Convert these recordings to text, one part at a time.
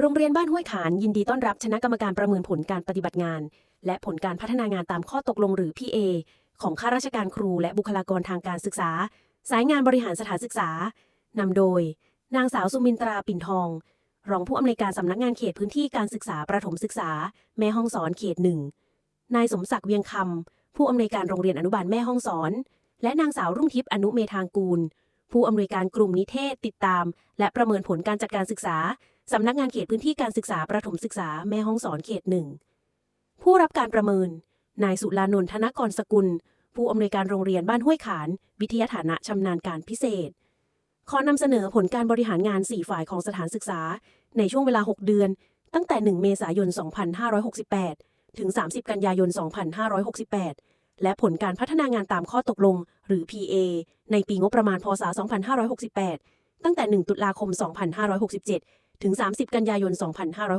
โรงเรียนบ้านห้วยขานยินดีต้อนรับคณะกรรมการประเมินผลการปฏิบัติงาน และผลการพัฒนางานตามข้อตกลงหรือ PA ของข้าราชการครูและบุคลากรทางการศึกษา สายงานบริหารสถานศึกษานำโดย นางสาวสุมินตราปิ่นทอง รองผู้อำนวยการสำนักงานเขตพื้นที่การศึกษาประถมศึกษา แม่ห้องสอนเขตหนึ่งนายสมศักดิ์เวียงคำผู้อำนวยการโรงเรียนอนุบาลแม่ห้องสอน และนางสาวรุ่งทิพย์อนุเมธางกูล ผู้อำนวยการกลุ่มนิเทศติดตาม และประเมินผลการจัดการศึกษา สำนักงานเขตพื้นที่การศึกษาประถมศึกษาแม่ห้องสอนเขตหนึ่งผู้รับการประเมิน นายสุลานนท์ธนกรสกุล ผู้อำนวยการโรงเรียนบ้านห้วยขาน วิทยาฐานะชำนาญการพิเศษ ขอนำเสนอผลการบริหารงาน 4 ฝ่ายของสถานศึกษา ในช่วงเวลา 6 เดือน ตั้งแต่ 1 เมษายน 2568 ถึง 30 กันยายน 2568 และผลการพัฒนางานตามข้อตกลง หรือ PA ในปีงบประมาณพศ 2568 ตั้งแต่ 1 ตุลาคม 2567 ถึง 30 กันยายน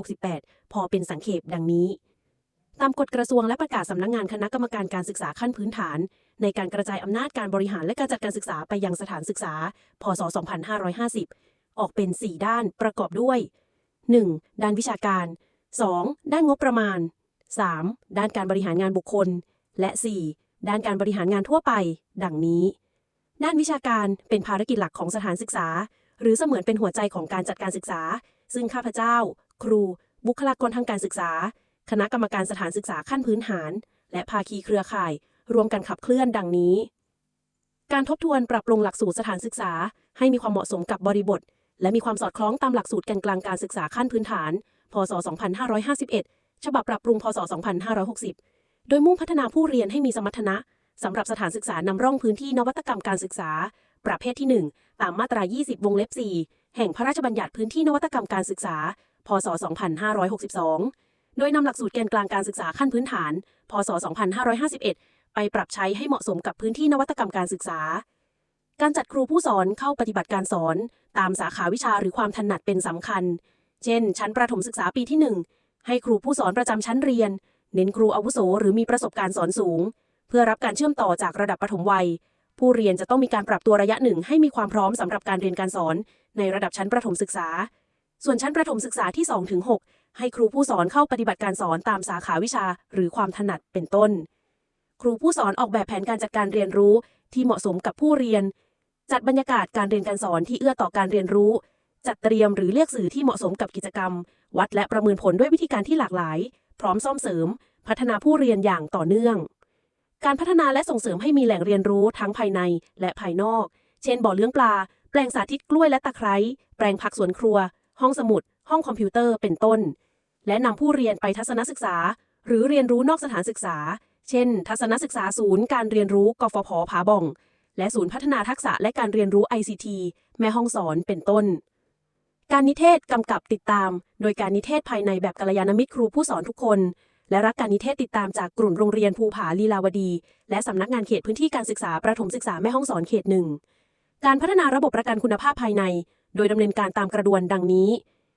2568 พอเป็นสังเขปดังนี้ ตามกฎกระทรวงและประกาศสำนักงานคณะกรรมการการศึกษาขั้นพื้นฐาน ในการกระจายอำนาจการบริหารและการจัดการศึกษาไปยังสถานศึกษา พศ 2550 ออกเป็น 4 ด้านประกอบด้วย 1. ด้านวิชาการ 2. ด้านงบประมาณ 3. ด้านการบริหารงานบุคคล และ 4. ด้านการบริหารงานทั่วไป ดังนี้ ด้านวิชาการเป็นภารกิจหลักของสถานศึกษา หรือเสมือนเป็นหัวใจของการจัดการศึกษา ซึ่งข้าพเจ้า ครู บุคลากรทางการศึกษา คณะกรรมการสถานศึกษาขั้นพื้นฐาน และภาคีเครือข่าย รวมกันขับเคลื่อนดังนี้ การทบทวนปรับปรุงหลักสูตรสถานศึกษา ให้มีความเหมาะสมกับบริบท และมีความสอดคล้องตามหลักสูตรแกนกลางการศึกษาขั้นพื้นฐาน พศ 2551 ฉบับปรับปรุง พศ 2560 โดยมุ่งพัฒนาผู้เรียนให้มีสมรรถนะสำหรับสถานศึกษานำร่องพื้นที่นวัตกรรมการศึกษา ประเภทที่ 1 ตามมาตรา 20 วงเล็บ 4 แห่งพระราชบัญญัติพื้นที่นวัตกรรมการศึกษา พศ 2562 โดยนำหลักสูตรแกนกลางการศึกษาขั้นพื้นฐาน พศ 2551 ไปปรับใช้ให้เหมาะสมกับพื้นที่นวัตกรรมการศึกษา การจัดครูผู้สอนเข้าปฏิบัติการสอน ตามสาขาวิชาหรือความถนัดเป็นสำคัญ เช่น ชั้นประถมศึกษาปีที่ 1 ให้ครูผู้สอนประจำชั้นเรียน เน้นครูอาวุโสหรือมีประสบการณ์สอนสูง เพื่อรับการเชื่อมต่อจากระดับประถมวัย ผู้เรียนจะต้องมีการปรับตัวระยะหนึ่งให้มีความพร้อมสำหรับการเรียนการสอน ในระดับชั้นประถมศึกษา ส่วนชั้นประถมศึกษาที่2-6ให้ครูผู้สอนเข้าปฏิบัติการสอนตามสาขาวิชา หรือความถนัดเป็นต้น ครูผู้สอนออกแบบแผนการจัดการเรียนรู้ ที่เหมาะสมกับผู้เรียน จัดบรรยากาศการเรียนการสอนที่เอื้อต่อการเรียนรู้ จัดเตรียมหรือเลือกสื่อที่เหมาะสมกับกิจกรรม วัดและประเมินผลด้วยวิธีการที่หลากหลาย พร้อมซ่อมเสริม พัฒนาผู้เรียนอย่างต่อเนื่อง การพัฒนาและส่งเสริมให้มีแหล่งเรียนรู้ทั้งภายในและภายนอก เช่น บ่อเลี้ยงปลา แปลงสาธิตกล้วยและตะไคร้ แปลงผักสวนครัว ห้องสมุด ห้องคอมพิวเตอร์ เป็นต้น และนำผู้เรียนไปทัศนศึกษา หรือเรียนรู้นอกสถานศึกษา เช่น ทัศนศึกษาศูนย์การเรียนรู้กฟผผาบ่อง และศูนย์พัฒนาทักษะและการเรียนรู้ ICT แม่ห้องสอน เป็นต้น การนิเทศกำกับติดตาม โดยการนิเทศภายในแบบกัลยาณมิตรครูผู้สอนทุกคน และรักการนิเทศติดตามจากกลุ่มโรงเรียนภูผาลีลาวดี และสำนักงานเขตพื้นที่การศึกษาประถมศึกษาแม่ห้องสอนเขตหนึ่งการพัฒนาระบบประกันคุณภาพภายใน โดยดำเนินการตามกระดวนดังนี้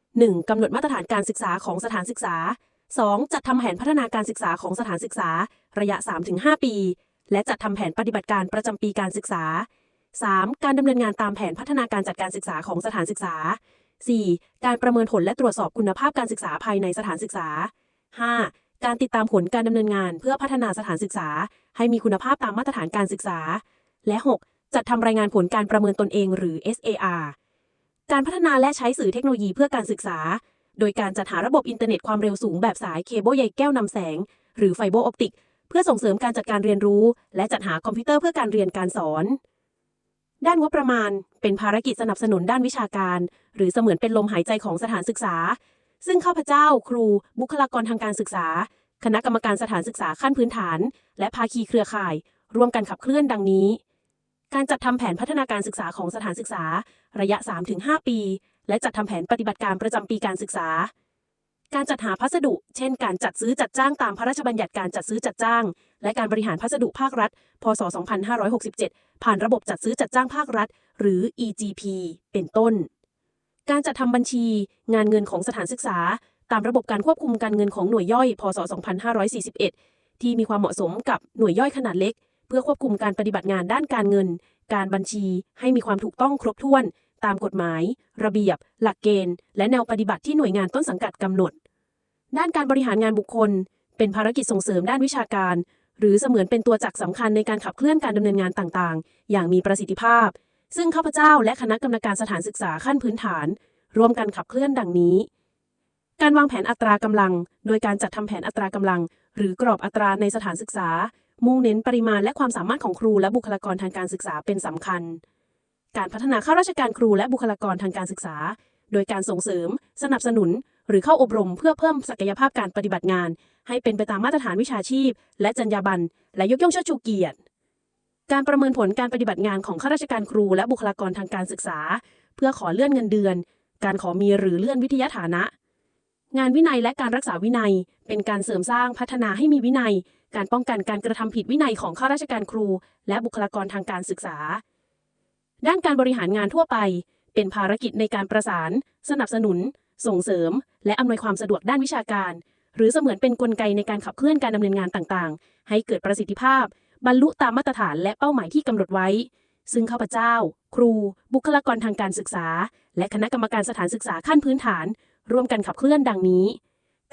1. กำหนดมาตรฐานการศึกษาของสถานศึกษา 2. จัดทำแผนพัฒนาการศึกษาของสถานศึกษา ระยะ 3-5 ปี และจัดทำแผนปฏิบัติการประจำปีการศึกษา 3. การดำเนินงานตามแผนพัฒนาการจัดการศึกษาของสถานศึกษา 4. การประเมินผลและตรวจสอบคุณภาพการศึกษาภายในสถานศึกษา 5. การติดตามผลการดำเนินงานเพื่อพัฒนาสถานศึกษา ให้มีคุณภาพตามมาตรฐานการศึกษา และ 6. จัดทำรายงานผลการประเมินตนเองหรือ SAR การพัฒนาและใช้สื่อเทคโนโลยีเพื่อการศึกษา โดยการจัดหาระบบอินเทอร์เน็ตความเร็วสูงแบบสายเคเบิลใยแก้วนำแสง หรือไฟเบอร์ออปติก เพื่อส่งเสริมการจัดการเรียนรู้ และจัดหาคอมพิวเตอร์เพื่อการเรียนการสอน ด้านงบประมาณ เป็นภารกิจสนับสนุนด้านวิชาการ หรือเสมือนเป็นลมหายใจของสถานศึกษา ซึ่งข้าพเจ้าครู บุคลากรทางการศึกษา คณะกรรมการสถานศึกษาขั้นพื้นฐาน และภาคีเครือข่าย ร่วมกันขับเคลื่อนดังนี้ การจัดทำแผนพัฒนาการศึกษาของสถานศึกษา ระยะ 3-5 ปี และจัดทำแผนปฏิบัติการประจำปีการศึกษา การจัดหาพัสดุ เช่น การจัดซื้อจัดจ้างตามพระราชบัญญัติการจัดซื้อจัดจ้าง และการบริหารพัสดุภาครัฐ พศ 2567 ผ่านระบบจัดซื้อจัดจ้างภาครัฐ หรือ EGP เป็นต้น การจัดทำบัญชี งานเงินของสถานศึกษา ตามระบบการควบคุมการเงินของหน่วยย่อย พศ 2541 ที่มีความเหมาะสมกับหน่วยย่อยขนาดเล็ก เพื่อควบคุมการปฏิบัติงานด้านการเงิน การบัญชีให้มีความถูกต้องครบถ้วน ตามกฎหมาย ระเบียบ หลักเกณฑ์ และแนวปฏิบัติที่หน่วยงานต้นสังกัดกำหนด ด้านการบริหารงานบุคคล เป็นภารกิจส่งเสริมด้านวิชาการ หรือเสมือนเป็นตัวจักรสำคัญในการขับเคลื่อนการดำเนินงานต่างๆ อย่างมีประสิทธิภาพ ซึ่งข้าพเจ้าและคณะกรรมการสถานศึกษาขั้นพื้นฐาน ร่วมกันขับเคลื่อนดังนี้ การวางแผนอัตรากำลัง โดยการจัดทำแผนอัตรากำลัง หรือกรอบอัตราในสถานศึกษา มุ่งเน้นปริมาณและความสามารถของครูและบุคลากรทางการศึกษาเป็นสำคัญ การพัฒนาข้าราชการครูและบุคลากรทางการศึกษา โดยการส่งเสริม สนับสนุน หรือเข้าอบรมเพื่อเพิ่มศักยภาพการปฏิบัติงาน ให้เป็นไปตามมาตรฐานวิชาชีพ และจรรยาบรรณและยกย่องเชิดชูเกียรติ การประเมินผลการปฏิบัติงานของข้าราชการครูและบุคลากรทางการศึกษา เพื่อขอเลื่อนเงินเดือน การขอมีหรือเลื่อนวิทยาฐานะ งานวินัยและการรักษาวินัย เป็นการเสริมสร้างพัฒนาให้มีวินัย การป้องกันการกระทำผิดวินัยของข้าราชการครู และบุคลากรทางการศึกษา ด้านการบริหารงานทั่วไป เป็นภารกิจในการประสาน สนับสนุน ส่งเสริม และอำนวยความสะดวกด้านวิชาการ หรือเสมือนเป็นนกลไกในการขับเคลื่อนการดำเนินงานต่างๆ ให้เกิดประสิทธิภาพ บรรลุตามมาตรฐานและเป้าหมายที่กำหนดไว้ ซึ่งข้าพเจ้า ครู บุคลากรทางการศึกษา และคณะกรรมการสถานศึกษาขั้นพื้นฐาน ร่วมกันขับเคลื่อนดังนี้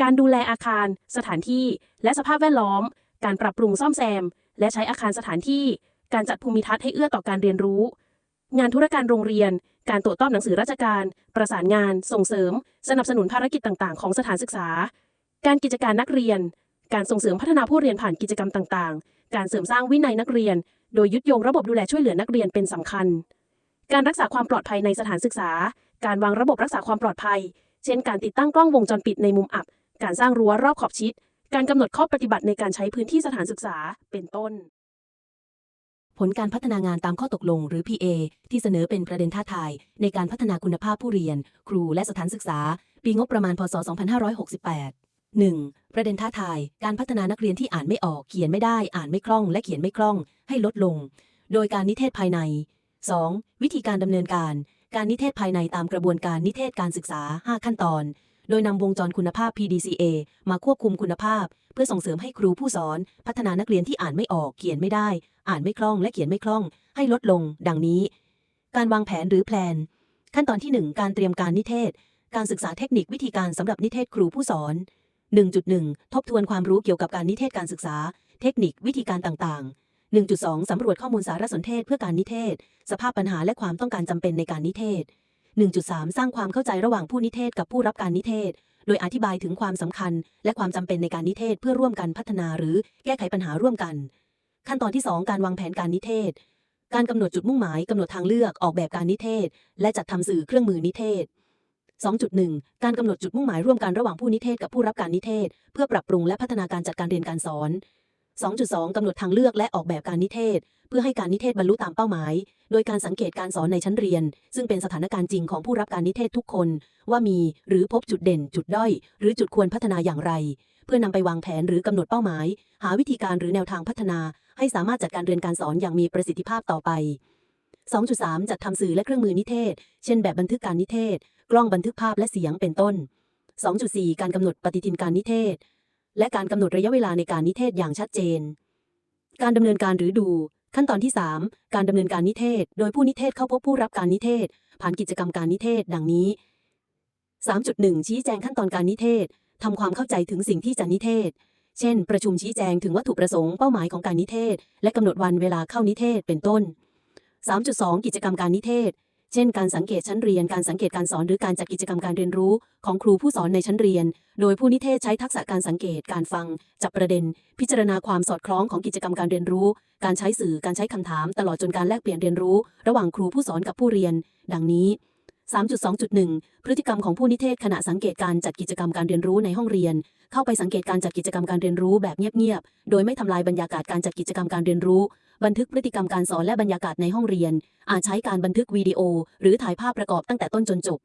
การดูแลอาคาร สถานที่ และสภาพแวดล้อม การปรับปรุงซ่อมแซม และใช้อาคารสถานที่ การจัดภูมิทัศน์ให้เอื้อต่อการเรียนรู้ งานธุรการโรงเรียน การตรวจต้อมหนังสือราชการ ประสานงาน ส่งเสริม สนับสนุนภารกิจต่าง ๆ ของสถานศึกษา การกิจการนักเรียน การส่งเสริมพัฒนาผู้เรียนผ่านกิจกรรมต่าง ๆ การเสริมสร้างวินัยนักเรียน โดยยึดโยงระบบดูแลช่วยเหลือนักเรียนเป็นสำคัญ การรักษาความปลอดภัยในสถานศึกษา การวางระบบรักษาความปลอดภัย เช่น การติดตั้งกล้องวงจรปิดในมุมอับ การสร้างรั้วรอบขอบชิด การกำหนดข้อปฏิบัติในการใช้พื้นที่สถานศึกษา เป็นต้น ผลการพัฒนางานตามข้อตกลงหรือ PA ที่เสนอเป็นประเด็นท้าทายในการพัฒนาคุณภาพผู้เรียน ครูและสถานศึกษา ปีงบประมาณพศ 2568 1. ประเด็นท้าทาย การพัฒนานักเรียนที่อ่านไม่ออก เขียนไม่ได้ อ่านไม่คล่อง และเขียนไม่คล่อง ให้ลดลง โดยการนิเทศภายใน 2. วิธีการดำเนินการ การนิเทศภายในตามกระบวนการนิเทศการศึกษา 5 ขั้นตอน โดยนำวงจรคุณภาพ PDCA มาควบคุมคุณภาพ เพื่อส่งเสริมให้ครูผู้สอน พัฒนานักเรียนที่อ่านไม่ออก เขียนไม่ได้ อ่านไม่คล่อง และเขียนไม่คล่อง ให้ลดลง ดังนี้ การวางแผนหรือแพลน ขั้นตอนที่ 1 การเตรียมการนิเทศ การศึกษาเทคนิควิธีการสำหรับนิเทศครูผู้สอน 1.1 ทบทวนความรู้เกี่ยวกับการนิเทศการศึกษา เทคนิควิธีการต่างๆ 1.2 สำรวจข้อมูลสารสนเทศเพื่อการนิเทศ สภาพปัญหาและความต้องการจำเป็นในการนิเทศ 1.3 สร้างความเข้าใจระหว่างผู้นิเทศกับผู้รับการนิเทศ โดยอธิบายถึงความสำคัญ และความจำเป็นในการนิเทศเพื่อร่วมกันพัฒนาหรือแก้ไขปัญหาร่วมกัน ขั้นตอนที่ 2 การวางแผนการนิเทศ การกำหนดจุดมุ่งหมายกำหนดทางเลือกออกแบบการนิเทศ และจัดทำสื่อเครื่องมือนิเทศ 2.1 การกำหนดจุดมุ่งหมายร่วมกันระหว่างผู้นิเทศกับผู้รับการนิเทศ เพื่อปรับปรุงและพัฒนาการจัดการเรียนการสอน 2.2 กำหนดทางเลือกและออกแบบการนิเทศ เพื่อให้การนิเทศบรรลุตามเป้าหมาย โดยการสังเกตการสอนในชั้นเรียน ซึ่งเป็นสถานการณ์จริงของผู้รับการนิเทศทุกคน ว่ามีหรือพบจุดเด่น จุดด้อย หรือจุดควรพัฒนาอย่างไร เพื่อนำไปวางแผนหรือกำหนดเป้าหมาย หาวิธีการหรือแนวทางพัฒนา ให้สามารถจัดการเรียนการสอนอย่างมีประสิทธิภาพต่อไป2.3 จัดทำสื่อและเครื่องมือนิเทศ เช่นแบบบันทึกการนิเทศ กล้องบันทึกภาพและเสียงเป็นต้น 2.4 การกำหนดปฏิทินการนิเทศ และการกำหนดระยะเวลาในการนิเทศอย่างชัดเจน การดำเนินการหรือดู ขั้นตอนที่ 3 การดำเนินการนิเทศ โดยผู้นิเทศเข้าพบผู้รับการนิเทศ ผ่านกิจกรรมการนิเทศ ดังนี้ 3.1 ชี้แจงขั้นตอนการนิเทศทำความเข้าใจถึงสิ่งที่จะนิเทศ เช่น ประชุมชี้แจงถึงวัตถุประสงค์เป้าหมายของการนิเทศ และกำหนดวันเวลาเข้านิเทศเป็นต้น 3.2 กิจกรรมการนิเทศ เช่น การสังเกตชั้นเรียน การสังเกตการสอนหรือการจัดกิจกรรมการเรียนรู้ของครูผู้สอนในชั้นเรียน โดยผู้นิเทศใช้ทักษะการสังเกต การฟัง จับประเด็น พิจารณาความสอดคล้องของกิจกรรมการเรียนรู้ การใช้สื่อ การใช้คำถาม ตลอดจนการแลกเปลี่ยนเรียนรู้ ระหว่างครูผู้สอนกับผู้เรียน ดังนี้ 3.2.1 พฤติกรรมของผู้นิเทศขณะสังเกตการจัดกิจกรรมการเรียนรู้ในห้องเรียน เข้าไปสังเกตการจัดกิจกรรมการเรียนรู้แบบเงียบๆ โดยไม่ทำลายบรรยากาศการจัดกิจกรรมการเรียนรู้ บันทึกพฤติกรรมการสอนและบรรยากาศในห้องเรียน อาจใช้การบันทึกวิดีโอ หรือถ่ายภาพประกอบตั้งแต่ต้นจนจบ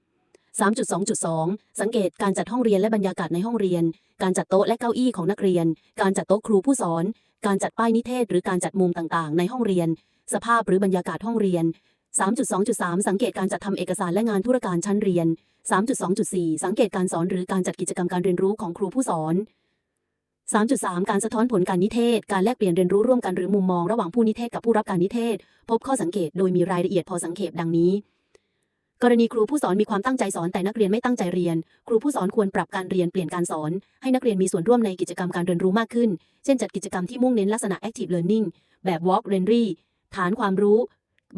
3.2.2 สังเกตการจัดห้องเรียนและบรรยากาศในห้องเรียน การจัดโต๊ะและเก้าอี้ของนักเรียน การจัดโต๊ะครูผู้สอน การจัดป้ายนิเทศ หรือการจัดมุมต่างๆ ในห้องเรียน สภาพหรือบรรยากาศห้องเรียน 3.2.3 สังเกตการจัดทำเอกสารและงานธุรการชั้นเรียน 3.2.4 สังเกตการสอนหรือการจัดกิจกรรมการเรียนรู้ของครูผู้สอน 3.3 การสะท้อนผลการนิเทศ การแลกเปลี่ยนเรียนรู้ร่วมกันหรือมุมมองระหว่างผู้นิเทศกับผู้รับการนิเทศ พบข้อสังเกตโดยมีรายละเอียดพอสังเขปดังนี้ กรณีครูผู้สอนมีความตั้งใจสอนแต่นักเรียนไม่ตั้งใจเรียน ครูผู้สอนควรปรับการเรียนเปลี่ยนการสอน ให้นักเรียนมีส่วนร่วมในกิจกรรมการเรียนรู้มากขึ้น เช่นจัดกิจกรรมที่มุ่งเน้นลักษณะ active learning แบบ walk r e n r y ฐานความรู้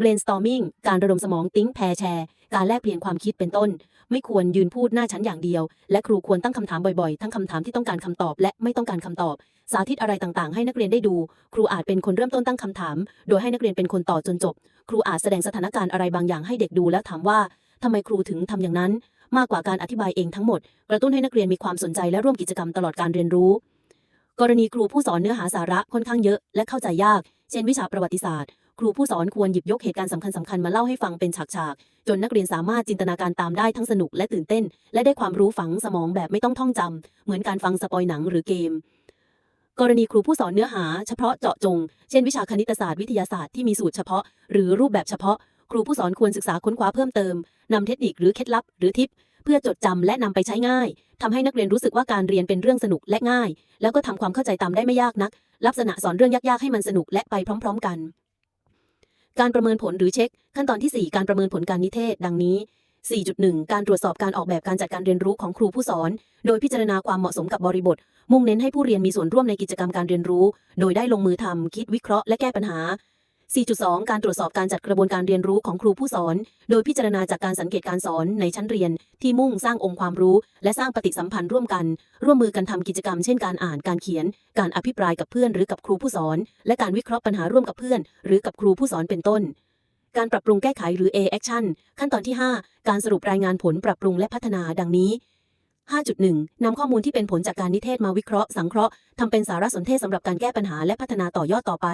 brainstorming การระดมสมอง think pair share การแลกเปลี่ยนความคิดเป็นต้น ไม่ควรยืนพูดหน้าชั้นอย่างเดียว และครูควรตั้งคำถามบ่อยๆ ทั้งคำถามที่ต้องการคำตอบและไม่ต้องการคำตอบ สาธิตอะไรต่างๆ ให้นักเรียนได้ดู ครูอาจเป็นคนเริ่มต้นตั้งคำถาม โดยให้นักเรียนเป็นคนต่อจนจบ ครูอาจแสดงสถานการณ์อะไรบางอย่างให้เด็กดูแล้วถามว่าทำไมครูถึงทำอย่างนั้น มากกว่าการอธิบายเองทั้งหมด กระตุ้นให้นักเรียนมีความสนใจและร่วมกิจกรรมตลอดการเรียนรู้ กรณีครูผู้สอนเนื้อหาสาระค่อนข้างเยอะ และเข้าใจยาก เช่น วิชาประวัติศาสตร์ ครูผู้สอนควรหยิบยกเหตุการณ์สำคัญสำคัญมาเล่าให้ฟังเป็นฉากๆ จนนักเรียนสามารถจินตนาการตามได้ทั้งสนุกและตื่นเต้น และได้ความรู้ฝังสมองแบบไม่ต้องท่องจำเหมือนการฟังสปอยหนังหรือเกม กรณีครูผู้สอนเนื้อหา เฉพาะเจาะจง เช่นวิชาคณิตศาสตร์วิทยาศาสตร์ที่มีสูตรเฉพาะ หรือรูปแบบเฉพาะ ครูผู้สอนควรศึกษาค้นคว้าเพิ่มเติมนำเทคนิคหรือเคล็ดลับ หรือทิปเพื่อจดจำและนำไปใช้ง่าย ทำให้นักเรียนรู้สึกว่าการเรียนเป็นเรื่องสนุกและง่าย แล้วก็ทำความเข้าใจตามได้ไม่ยากนัก ลักษณะสอนเรื่องยากๆให้มันสนุกและไปพร้อม ๆ กัน การประเมินผลหรือเช็ค ขั้นตอนที่ 4 การประเมินผลการนิเทศ ดังนี้ 4.1 การตรวจสอบการออกแบบการจัดการเรียนรู้ของครูผู้สอน โดยพิจารณาความเหมาะสมกับบริบท มุ่งเน้นให้ผู้เรียนมีส่วนร่วมในกิจกรรมการเรียนรู้ โดยได้ลงมือทำคิดวิเคราะห์และแก้ปัญหา 4.2 การตรวจสอบการจัดกระบวนการเรียนรู้ของครูผู้สอน โดยพิจารณาจากการสังเกตการสอนในชั้นเรียน ที่มุ่งสร้างองค์ความรู้ และสร้างปฏิสัมพันธ์ร่วมกัน ร่วมมือกันทำกิจกรรมเช่นการอ่านการเขียน การอภิปรายกับเพื่อน หรือกับครูผู้สอน และการวิเคราะห์ปัญหาร่วมกับเพื่อน หรือกับครูผู้สอนเป็นต้นการปรับปรุงแก้ไขหรือ A action ขั้นตอนที่ 5 การสรุปรายงานผลปรับปรุงและพัฒนาดังนี้ 5.1 นำข้อมูลที่เป็นผลจากการนิเทศมาวิเคราะห์ สังเคราะห์ทำเป็นสารสนเทศสำหรับการแก้ปัญหาและพัฒนาต่อยอดต่อไป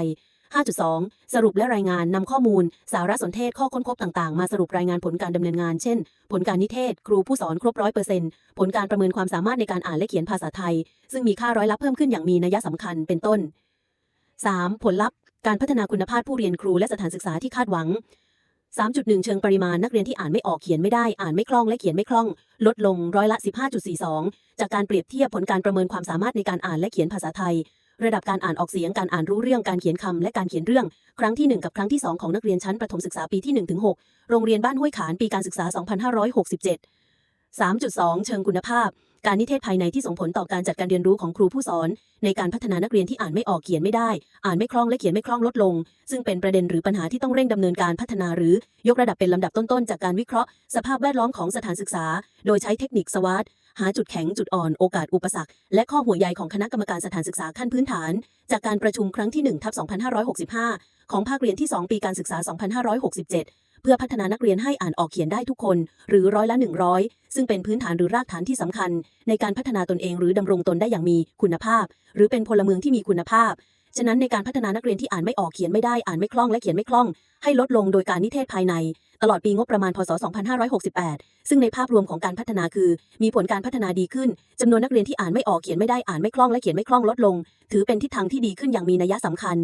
5.2 สรุปและรายงานนำข้อมูล สารสนเทศข้อค้นพบต่างๆ มาสรุปรายงานผลการดำเนินงาน เช่น ผลการนิเทศ ครูผู้สอนครบร้อยเปอร์เซ็นต์ผลการประเมินความสามารถในการอ่านและเขียนภาษาไทย ซึ่งมีค่าร้อยละเพิ่มขึ้นอย่างมีนัยสำคัญเป็นต้น 3. ผลลัพธ์ การพัฒนาคุณภาพผู้เรียนครูและสถานศึกษาที่คาดหวัง 3.1 เชิงปริมาณนักเรียนที่อ่านไม่ออกเขียนไม่ได้อ่านไม่คล่องและเขียนไม่คล่อง ลดลงร้อยละ 15.42 จากการเปรียบเทียบผลการประเมินความสามารถในการอ่านและเขียนภาษาไทย ระดับการอ่านออกเสียงการอ่านรู้เรื่องการเขียนคำและการเขียนเรื่อง ครั้งที่ 1 กับครั้งที่ 2 ของนักเรียนชั้นประถมศึกษาปีที่1-6โรงเรียนบ้านห้วยขานปีการศึกษา 2567 3.2 เชิงคุณภาพ การนิเทศภายในที่ส่งผลต่อการจัดการเรียนรู้ของครูผู้สอน ในการพัฒนานักเรียนที่อ่านไม่ออกเขียนไม่ได้ อ่านไม่คล่องและเขียนไม่คล่องลดลง ซึ่งเป็นประเด็นหรือปัญหาที่ต้องเร่งดำเนินการพัฒนาหรือยกระดับเป็นลำดับต้นๆ จากการวิเคราะห์ สภาพแวดล้อมของสถานศึกษา โดยใช้เทคนิคสวาทหาจุดแข็งจุดอ่อนโอกาสอุปสรรค และข้อห่วงใยของคณะกรรมการสถานศึกษาขั้นพื้นฐาน จากการประชุมครั้งที่1ทับ2565 ของภาคเรียนที่ 2 ปีการศึกษา 2567 เพื่อพัฒนานักเรียนให้อ่านออกเขียนได้ทุกคน หรือร้อยละ 100 ซึ่งเป็นพื้นฐานหรือรากฐานที่สำคัญ ในการพัฒนาตนเองหรือดำรงตนได้อย่างมีคุณภาพ หรือเป็นพลเมืองที่มีคุณภาพฉะนั้นในการพัฒนานักเรียนที่อ่านไม่ออกเขียนไม่ได้อ่านไม่คล่องและเขียนไม่คล่อง ให้ลดลงโดยการนิเทศภายใน ตลอดปีงบประมาณพศ 2568 ซึ่งในภาพรวมของการพัฒนาคือ มีผลการพัฒนาดีขึ้นจำนวนนักเรียนที่อ่านไม่ออกเขียนไม่ได้อ่านไม่คล่องและเขียนไม่คล่องลดลง ถือเป็นทิศทางที่ดีขึ้นอย่างมีนัยสำคัญ